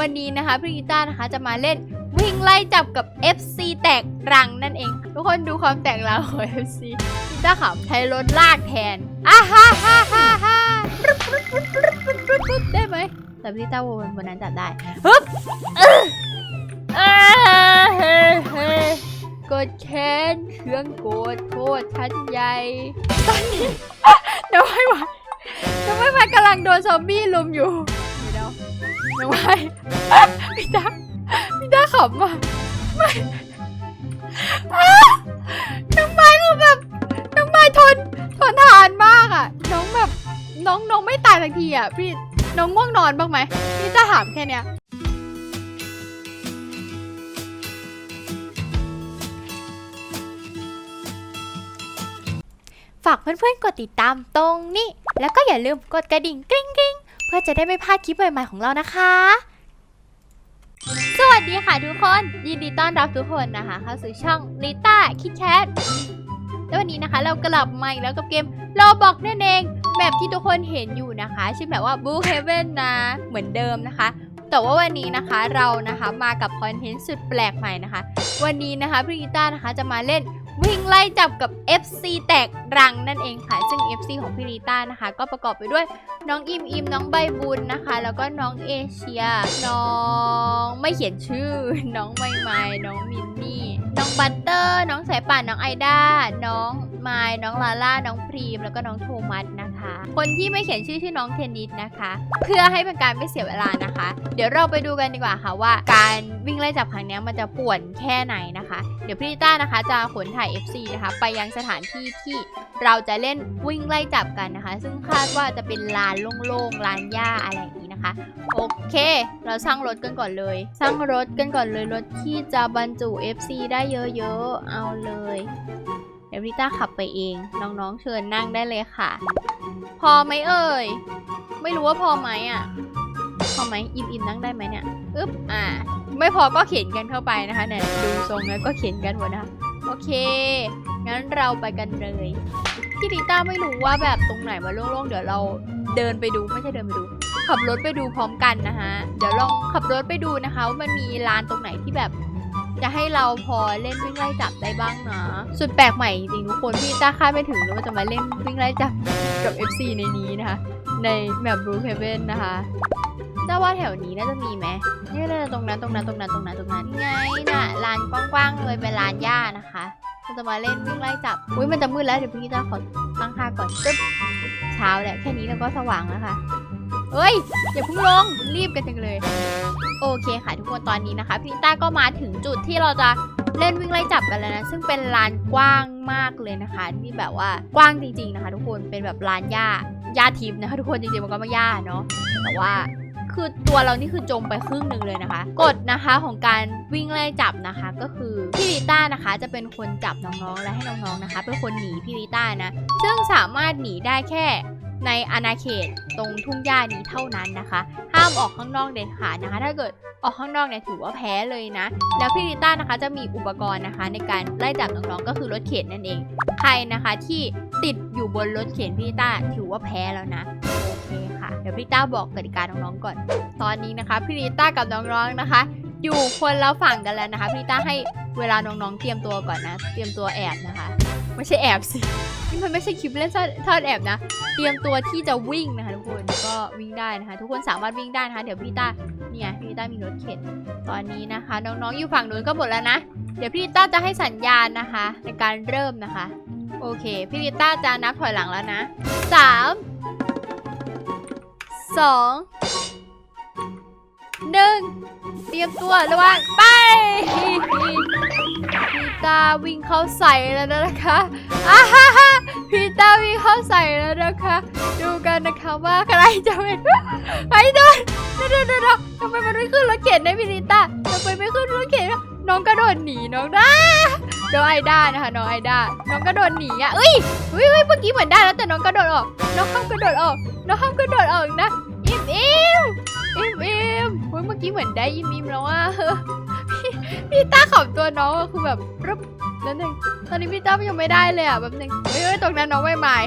วันนี้นะคะพี่กีต้านะคะจะมาเล่นวิ่งไล่จับกับ FC แตกรังนั่นเอง ทุกคนดูความแตกรังของ FC พี่ต้าขำใช้รถลากแทนอะฮ่าฮ่าฮ่าฮ่าได้ไหมแต่พี่ต้าวนบนนั้นจับได้ฮึบเฮ้เฮ้กดแค้นเครื่องโกรธโทษชั้นใหญ่ตอนนี้เดี๋ยวไม่ไหวเดี๋ยวไม่ไหวกำลังโดนซอมบี้ลุมอยู่ เดี๋ยวเดี๋ยวไม่ไหวพี่ตาพี่ตาขำว่ะไม่อ้าน้องไม้คือแบบน้องไม้ทนทนทานมากอะ น้องแบบน้องน้องไม่ตายสักทีอะพี่น้องง่วงนอนบ้างไหมพี่ตาถามแค่เนี้ยฝากเพื่อนๆกดติดตามตรงนี้ แล้วก็อย่าลืมกดกระดิ่งกริ๊งกริ๊ง เพื่อจะได้ไม่พลาดคลิปใหม่ๆของเรานะคะ สวัสดีค่ะทุกคน ยินดีต้อนรับทุกคนนะคะ เข้าสู่ช่องลิต้าคิดแคทแล้ววันนี้นะคะ เรากลับมาอีกแล้วกับเกมโลบอกนั่นเองแบบที่ทุกคนเห็นอยู่นะคะ ชื่อแบบว่า Blue Heaven นะ เหมือนเดิมนะคะ แต่ว่าวันนี้นะคะเรานะคะมากับคอนเทนต์สุดแปลกใหม่นะคะ วันนี้นะคะพี่กีต้านะคะจะมาเล่นวิ่งไล่จับกับ FC แตกรังนั่นเองค่ะ ซึ่ง FC ของพี่ลีต้านะคะ ก็ประกอบไปด้วยน้องอิมอิมน้องใบบุญนะคะ แล้วก็น้องเอเชีย น้องไม่เขียนชื่อ น้องไม่ไม้น้องมินนี่ น้องบัตเตอร์ น้องสายป่านน้องไอด้า น้องไม้น้องลาล่า น้องพรีม แล้วก็น้องโทมัสนะคะ คนที่ไม่เขียนชื่อชื่อน้องเทนนิสนะคะ เพื่อให้เป็นการไม่เสียเวลานะคะ เดี๋ยวเราไปดูกันดีกว่าค่ะว่า การวิ่งไล่จับครั้งนี้มันจะป่วนแค่ไหนนะคะ เดี๋ยวพี่ลิต้านะคะจะขนถ่าย FC นะคะ ไปยังสถานที่ที่เราจะเล่นวิ่งไล่จับกันนะคะ ซึ่งคาดว่าจะเป็นลานโล่งๆลานหญ้าอะไรอย่างนี้นะคะ โอเค เราสร้างรถกันก่อนเลย สร้างรถกันก่อนเลยรถที่จะบรรจุ FC ได้เยอะๆ เอาเลยเดี๋ยวพี่ต้าขับไปเอง น้องๆเชิญนั่งได้เลยค่ะ พอไหมเอ่ย ไม่รู้ว่าพอไหมอะ พอไหมอิ่มอิมนั่งได้ไหมเนี่ย อึ๊บ อ่า ไม่พอก็เข็นกันเข้าไปนะคะเนี่ย ดูทรงแล้วก็เข็นกันหมดนะคะ โอเค งั้นเราไปกันเลยพี่ลิต้าไม่รู้ว่าแบบตรงไหนมาโล่งๆ เดี๋ยวเราเดินไปดูไม่ใช่เดินไปดู ขับรถไปดูพร้อมกันนะคะเดี๋ยวลองขับรถไปดูนะคะว่ามันมีลานตรงไหนที่แบบ จะให้เราพอเล่นวิ่งไล่จับได้บ้างนะสุดแปลกใหม่จริงๆทุกคนพี่ต้าคาดไม่ถึงเลยว่าจะมาเล่นวิ่งไล่จับกับ FC ในนี้นะคะ ในแมปบรูเฮเวนนะคะ เจ้าว่าแถวนี้น่าจะมีไหมนี่เลยตรงนั้นตรงนั้นตรงนั้นตรงนั้นตรงนั้นไงน่ะลานกว้างๆเลยเป็นลานหญ้านะคะเราจะมาเล่นวิ่งไล่จับ อุ้ยมันจะมืดแล้วเดี๋ยวพี่ต้าขอตั้งค่าก่อนตึ๊บเช้าแหละแค่นี้เราก็สว่างแล้วค่ะเฮ้ยอย่าพิ่งลงรีบกันจังเลย โอเคค่ะทุกคนตอนนี้นะคะพี่ต้าก็มาถึงจุดที่เราจะเล่นวิ่งไล่จับกันแล้วนะ ซึ่งเป็นลานกว้างมากเลยนะคะ ที่แบบว่ากว้างจริงๆนะคะ ทุกคนเป็นแบบลานหญ้าหญ้าทิพย์นะคะ ทุกคนจริงๆมันก็ไม่หญ้าเนาะแต่ว่า คือตัวเรานี่คือจมไปครึ่งหนึ่งเลยนะคะ กฎนะคะของการวิ่งไล่จับนะคะ ก็คือพี่ลิต้านะคะ จะเป็นคนจับน้องๆและให้น้องๆนะคะ เป็นคนหนีพี่ลิต้านะ ซึ่งสามารถหนีได้แค่ ในอาณาเขตตรงทุ่งหญ้านี้เท่านั้นนะคะ ห้ามออกข้างนอกเด็ดขาดนะคะ ถ้าเกิดออกข้างนอกเนี่ยถือว่าแพ้เลยนะ แล้วพี่ลิต้านะคะจะมีอุปกรณ์นะคะ ในการไล่จับน้องๆก็คือรถเข็นนั่นเอง ใครนะคะที่ติดอยู่บนรถเข็นพี่ลิต้าถือว่าแพ้แล้วนะโอเคค่ะเดี๋ยวพี่ลิต้าบอกกติกาน้องๆก่อน ตอนนี้นะคะพี่ลิต้ากับน้องๆนะคะ อยู่คนละฝั่งกันแล้วนะคะพี่ลิต้าให้เวลาน้องๆเตรียมตัวก่อนนะ เตรียมตัวแอบนะคะ ไม่ใช่แอบสิ นี่มันไม่ใช่คลิปเล่นซ่อนแอบนะ เตรียมตัวที่จะวิ่งนะคะทุกคน ก็วิ่งได้นะคะ ทุกคนสามารถวิ่งได้นะคะ เดี๋ยวพี่ต้าเนี่ยพี่ต้ามีรถเข็น ตอนนี้นะคะ น้องๆอยู่ฝั่งนู้นก็หมดแล้วนะ เดี๋ยวพี่ต้าจะให้สัญญาณนะคะ ในการเริ่มนะคะ โอเค พี่ต้าจะนับถอยหลังแล้วนะสามสอง หนึ่งเตรียมตัวระวังไปพีตาวิ่งเข้าใส่แล้วนะคะอ้าฮ่าฮ่าพีตาวิ่งเข้าใส่แล้วนะคะ ดูกันนะคะว่าใครจะเป็นไอ้โดนเดี๋ยวเดี๋ยวทำไมมันไม่ขึ้นรถเข็นได้พี่ลิต้าทำไมไม่ขึ้นรถเข็นน้องกระโดดหนีน้องได้น้องไอด้านะคะน้องไอด้าน้องกระโดดหนีอะเอ้ยเฮ้ยเมื่อกี้เหมือนได้แล้วแต่น้องกระโดดออก น้องห้ามกระโดดออก น้องห้ามกระโดดออกนะอิมอิมอิ มอิมเฮ้ยเมื่อกี้เหมือนได้อิมอิมแล้วอะพี่พี่ต้าขำตัวน้องอะคือแบบรึบนั่นเองตอนนี้พี่ต้ายังไม่ได้เลยอะแบบนึงเฮ้ยตรงนั้นน้องไม่หมาย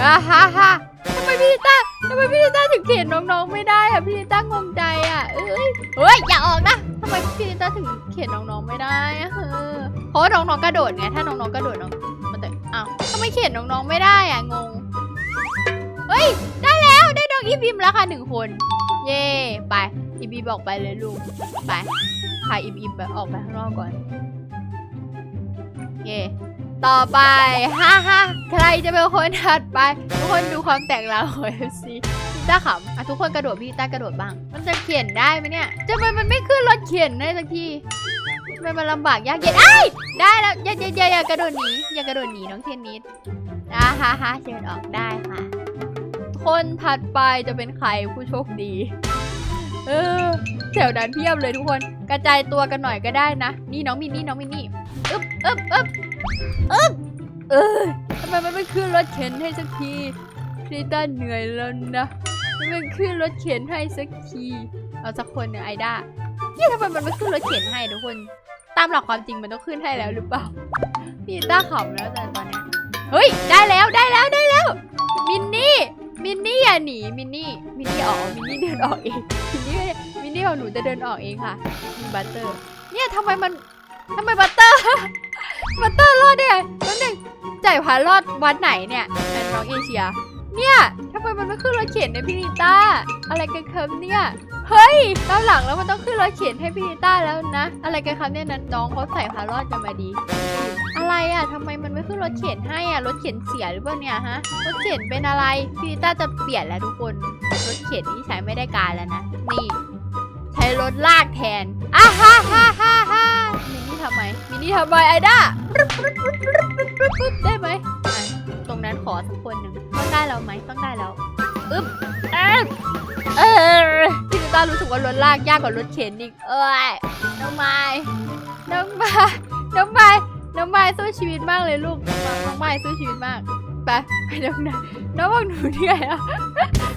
อ่าฮ่าฮ่าทำไมพี่ต้าทำไมพี่ต้าถึงเขียนน้องๆไม่ได้อะพี่ต้างงใจอะเอ้ยเฮ้ยอย่าออกนะทำไมพี่ต้าถึงเขียนน้องๆไม่ได้อะเออเพราะน้องๆกระโดดไงถ้าน้องๆกระโดดน้องมันจะอ้าวทำไมเขียนน้องๆไม่ได้อะงงเฮ้ยได้แล้วไองอีบิมแล้วค่ะหนึ่งคน เย่ไปอีบีบอกไปเลยลูก ไปพาอิมอิมไปออกไปข้างนอกก่อนเย่ต่อไปฮ่าฮ่าใครจะเป็นคนถัดไป ทุกคนดูความแตกต่างของ FC พี่ต้าขำอะทุกคนกระโดดพี่ต้ากระโดดบ้าง มันจะเขียนได้ไหมเนี่ยจะไปมันไม่ขึ้นรถเขียนได้สักทีทำไมมันลำบากยากเย็นไอ้ได้แล้วอย่าอย่าอย่าอย่ากระโดดหนีอย่ากระโดดหนีน้องเทนนิสอ่าฮ่าฮ่าเชิญออกได้ค่ะ คนถัดไปจะเป็นใครผู้โชคดี เออแถวนั้นเพียบเลยทุกคนกระจายตัวกันหน่อยก็ได้นะ นี่น้องมินนี่น้องมินนี่อึ๊บอึ๊บอึ๊บอึ๊บเออทำไมมันไม่ขึ้นรถเข็นให้สักทีพีต้าเหนื่อยแล้วนะทำไมไม่ขึ้นรถเข็นให้สักทีเอาสักคนหนึ่งไอด้าเนี่ยทำไมมันไม่ขึ้นรถเข็นให้ทุกคน ตามหลักความจริงมันต้องขึ้นให้แล้วหรือเปล่าพีต้าขำแล้วแต่ตอนนี้เฮ้ยได้แล้วได้แล้วได้แล้วมินนี่ มินนี่อย่าหนีมินนี่มินนี่ออกมินนี่เดินออกเองมินนี่มินนี่บอกหนูจะเดินออกเองค่ะมีบัตเตอร์ เนี่ยทำไมมันทำไมบัตเตอร์บัตเตอร์รอดเนี่ยแล้วหนึ่งจ่ายพารอดวัดไหนเนี่ยแอนน้องเอเชีย เนี่ยทำไมมันไม่ขึ้นรถเข็นเนยพี่นิต้าอะไรกันครับเนี่ย เฮ้ยตอนหลังแล้วมันต้องขึ้นรถเข็นให้พี่นิต้าแล้วนะ อะไรกันครับเนี่ยนั้นน้องเขาใส่พารอดกันมาดี อะไรอะทำไมมันไม่ขึ้นรถเข็นให้อะ รถเข็นเสียหรือเปล่าเนี่ยฮะ รถเข็นเป็นอะไร พี่นิต้าจะเปลี่ยนแล้วทุกคน รถเข็นนี่ใช้ไม่ได้การแล้วนะ นี่ ใช้รถลากแทนอะฮ่าฮ่าฮ่าฮ่ามินนี่ทำไม มินนี่ทำไมไอด้าได้ไหม ตรงนั้นขอสักคนหนึ่งต้องได้แล้วไหมต้องได้แล้ว อึ๊บเออ ต้ารู้สึกว่ารถลากยากกว่ารถเข็นอีก เอ้ยน้องไม้น้องไม้น้องไม้น้องไม้สู้ชีวิตมากเลยลูกน้องไม้สู้ชีวิตมากไปไปน้องนะน้องบอกหนูเหนื่อยแล้ว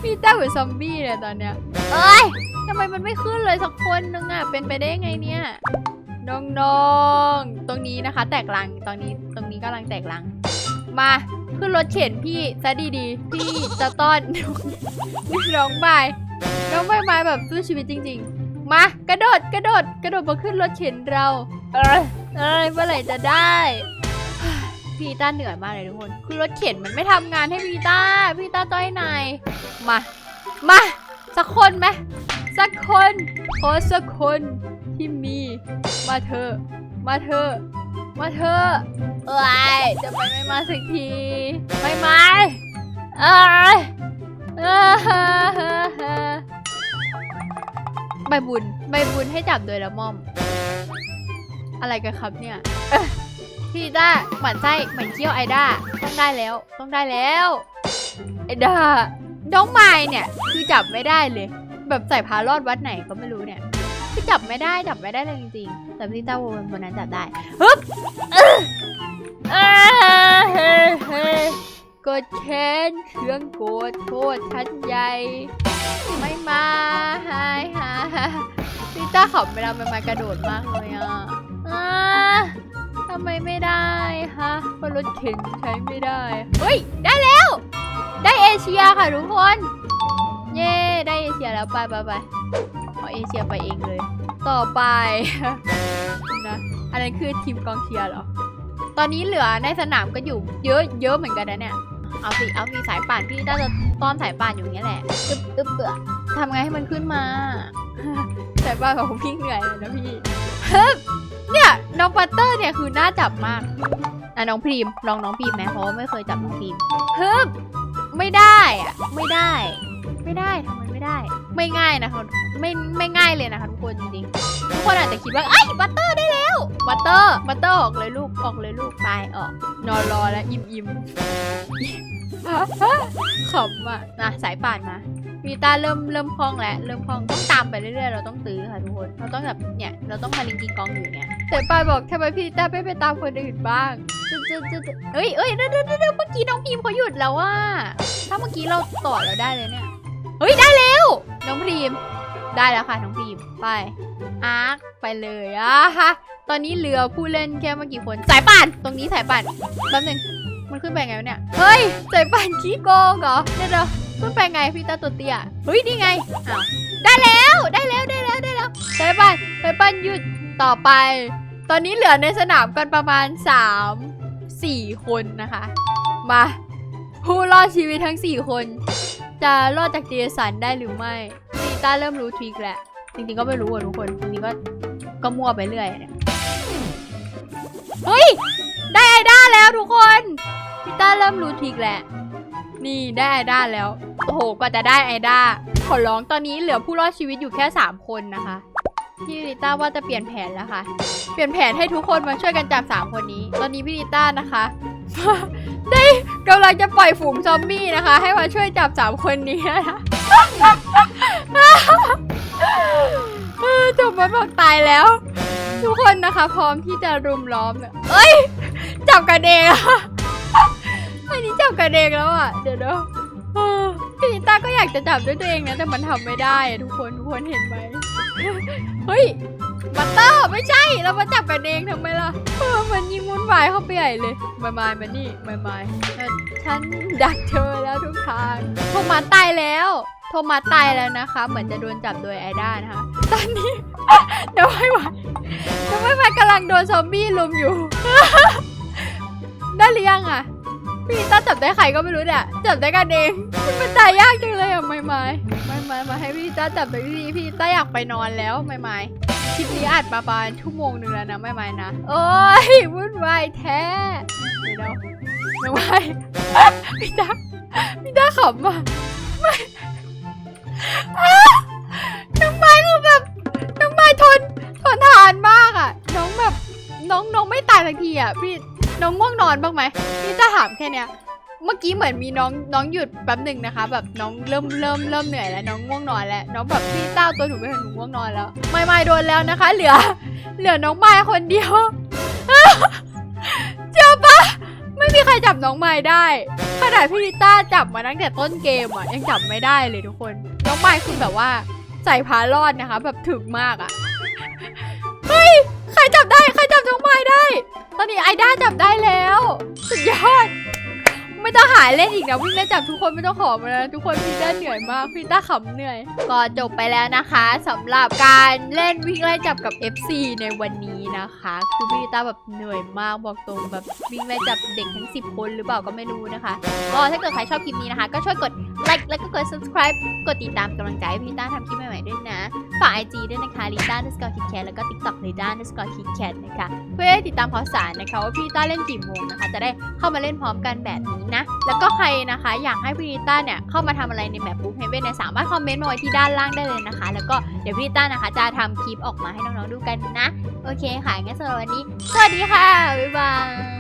พี่ต้าเหมือนซอมบี้เลยตอนเนี้ยเอ้ยทำไมมันไม่ขึ้นเลยสักคนนึงอะเป็นไปได้ไงเนี่ยน้องๆ ตรงนี้นะคะ แตกลังตรงนี้ตรงนี้กำลังแตกลัง มาขึ้นรถเข็นพี่ซะดีๆ พี่จะต้อนน้องไม้น้องไม้ไม้ แบบสู้ชีวิตจริง ๆ มากระโดดกระโดดกระโดดมาขึ้นรถเข็นเรา เอ้ยเอ้ยเมื่อไหร่จะได้พี่ต้าเหนื่อยมากเลยทุกคน คือรถเข็นมันไม่ทำงานให้พี่ต้าพี่ต้าต้อยนายมา มา สักคนไหมสักคนขอสักคนที่มี มาเถอมาเถอมาเถอะเอ้ยจะไปไม่มาสักที ไม่ บุญ ใบบุญให้จับโดยละม่อม อะไรกันครับเนี่ยพี่ด้าหมันไส้หมันเขี้ยวไอด้าต้องได้แล้ว ต้องได้แล้วไอด้าน้องไม้เนี่ยคือจับไม่ได้เลย แบบใส่พารอดวัดไหนก็ไม่รู้เนี่ยคือจับไม่ได้จับไม่ได้เลยจริงๆแต่พี่ต้าวนบนนั้นจับได้ฮึบ เอ้อเอ้อเฮ้เฮ้กดแค้นเครื่องโกรธโทษทันใหญ่ ไม่มาหายหาพี่ต้าขำเวลามันมากระโดดมากเลยอะอ่าทำไมไม่ได้ฮะเพราะรถเข็นใช้ไม่ได้ เฮ้ย ได้แล้ว ได้เอเชียค่ะทุกคน เย้ได้เอเชียแล้วไปไปไปขอเอเชียไปเองเลย ต่อไปนะอันนั้นคือทีมกองเชียร์เหรอตอนนี้เหลือในสนามก็อยู่เยอะเยอะเหมือนกันนะเนี่ย เอาสิ เอาสิสายป่านพี่น่าจะต้อนสายป่านอยู่อย่างเงี้ยแหละอึบอึบเบื่อทำไงให้มันขึ้นมา สายป่านของพี่เหนื่อยเลยนะพี่ฮึบเนี่ยน้องปัตเตอร์เนี่ยคือน่าจับมากอะน้องพรีมลองน้องพรีมไหมเพราะว่าไม่เคยจับน้องพรีมฮึบไม่ได้อะไม่ได้ ไม่ได้ทำไม ไม่ได้ ไม่ง่ายนะคะไม่ไม่ง่ายเลยนะคะทุกคนจริงๆทุกคนอาจจะคิดว่าไอ้ยบัตเตอร์ได้แล้วบัตเตอร์บัตเตอร์ออกเลยลูกออกเลยลูกไปออก นอนรอแล้วอิ่มอิ่มขำอะนะสายป่านมาพีตาเริ่มเริ่มคล่องแล้วเริ่มคล่องต้องตามไปเรื่อยๆเราต้องตื้อค่ะทุกคนเราต้องแบบเนี่ยเราต้องมาลิงกิงกองอยู่เนี่ยสายป่านบอกทำไมพี่ตาไม่ไปตามคนอื่นบ้างจะจะจะจะเอ้ยเอ้ยเดี๋ยวเดี๋ยวเดี๋ยวเมื่อกี้น้องพิมเขาหยุดแล้วว่าถ้าเมื่อกี้เราต่อเราได้เลยเนี่ย เฮ้ยได้แล้ว น้องพรีม ได้แล้วค่ะน้องพรีม ไป อาร์คไปเลยอะฮะ ตอนนี้เหลือผู้เล่นแค่ไม่กี่คน สายป่าน ตรงนี้สายป่านแป๊บนึง มันขึ้นไปไงวะเนี่ย เฮ้ย สายป่านขี้โกงเหรอ เดี๋ยวขึ้นไปไงพี่ตาตัวเตี้ย เฮ้ยนี่ไง อ้าว ได้แล้วได้แล้วได้แล้วได้แล้วไปปันไปปันหยุดต่อไป ตอนนี้เหลือในสนามกันประมาณ 3 4 คนนะคะ มาผู้รอดชีวิตทั้ง 4 คน จะรอดจากเจสันได้หรือไม่ซีต้าเริ่มรู้ทริกแล้วจริงๆก็ไม่รู้อะทุกคนจริงๆก็ก็มั่วไปเรื่อยเนี่ยเฮ้ย ได้ไอด้าแล้วทุกคนพีต้าเริ่มรู้ทริกแล้วนี่ได้ไอด้าแล้วโอ้โหกว่าจะได้ไอด้าขอร้องตอนนี้เหลือผู้รอดชีวิตอยู่แค่ 3 คนนะคะพี่ลิต้าว่าจะเปลี่ยนแผนแล้วค่ะ เปลี่ยนแผนให้ทุกคนมาช่วยกันจับ3คนนี้ ตอนนี้พี่ลิต้านะคะ ได้กำลังจะปล่อยฝูงซอมบี้นะคะ ให้มาช่วยจับ3คนนี้นะจบมันบอกตายแล้ว ทุกคนนะคะ พร้อมที่จะรุมล้อมเนี่ยเอ้ย จับกันเองอะอันนี้จับกันเองแล้วอะเดี๋ยวนะพี่นิต้าก็อยากจะจับด้วยตัวเองนะแต่มันทำไม่ได้อะทุกคนทุกคนเห็นไหมเฮ้ย บัตเตอร์ไม่ใช่เรามาจับกันเองทำไมล่ะมันยิ่งวุ่นวายเข้าไปใหญ่เลยไม่ไม่มานี่ไม่ไม่ฉันดักเธอแล้วทุกทางโทมัสตายแล้วโทมัสตายแล้วนะคะ เหมือนจะโดนจับโดยไอด้านะคะตอนนี้เดี๋ยวไม่ไหวเดี๋ยวไม่ไหวกำลังโดนซอมบี้ลุมอยู่ ได้หรือยังอะพี่ต้าจับได้ใครก็ไม่รู้เนี่ยจับได้กันเองมันตายยากจังเลยอะไม่ไม่ไม่ไม่มาให้พี่ต้าจับไปพี่พี่ต้าอยากไปนอนแล้วไม่ไม่ คลิปนี้อัดมาประมาณชั่วโมงหนึ่งแล้วนะไม่ไม่นะ โอ้ยวุ่นวายแท้เดี๋ยวไม่ไหวพี่ต้าพี่ต้าขำอะไม่อ้าน้องไม้คือแบบน้องไม้ทนทนทานมากอะ น้องแบบน้องน้องไม่ตายสักทีอะพี่น้องง่วงนอนบ้างไหมพี่จะถามแค่เนี้ย เมื่อกี้เหมือนมีน้องน้องหยุดแป๊บหนึ่งนะคะ แบบน้องเริ่มเริ่มเริ่มเหนื่อยแล้วน้องง่วงนอนแล้วน้องแบบพี่เต้าตัวหนูไม่เห็นหนูง่วงนอนแล้ว ไม่ไม่โดนแล้วนะคะ เหลือ เหลือน้องไม้คนเดียวเจอปะไม่มีใครจับน้องไม้ได้ขนาดพี่ลิต้าจับมาตั้งแต่ต้นเกมอะยังจับไม่ได้เลยทุกคน น้องไม้คือแบบว่าใส่พารอดนะคะ แบบถึกมากอะเฮ้ยใครจับได้ใครจับน้องไม้ได้ ตอนนี้ไอด้าจับได้แล้ว สุดยอด ไม่ต้องหาเล่นอีกนะวิ่งไล่จับทุกคนไม่ต้องขอมาแล้วทุกคนพี่ต้าเหนื่อยมากพี่ต้าขำเหนื่อย ก็จบไปแล้วนะคะสำหรับการเล่นวิ่งไล่จับกับ FC ในวันนี้ นะคะ คือพี่ต้าแบบเหนื่อยมากบอกตรงแบบวิ่งไล่จับเด็กทั้ง 10 คนหรือเปล่าก็ไม่รู้นะคะ ก็ถ้าเกิดใครชอบคลิปนี้นะคะ ก็ช่วยกดไลค์แล้วก็กด subscribe กดติดตามกำลังใจให้พี่ต้าทำคลิปใหม่ๆด้วยนะ ฝาก IG ด้วยนะคะลิต้า underscore kitkat แล้วก็ TikTok ลิต้า underscore kitkat นะคะ เพื่อติดตามข่าวสารนะคะว่าพี่ต้าเล่นกี่โมงนะคะ จะได้เข้ามาเล่นพร้อมกันแบบนี้นะ แล้วก็ใครนะคะอยากให้พี่ต้าเนี่ยเข้ามาทำอะไรในแมปบุ๊กเฮเว่นเนี่ยสามารถคอมเมนต์มาไว้ที่ด้านล่างได้เลยนะคะ แล้วก็เดี๋ยวพี่ต้านะคะจะทำคลิปออกมาให้น้องๆดูกันนะ โอเคค่ะงั้นสำหรับวันนี้ สวัสดีค่ะ บ๊ายบาย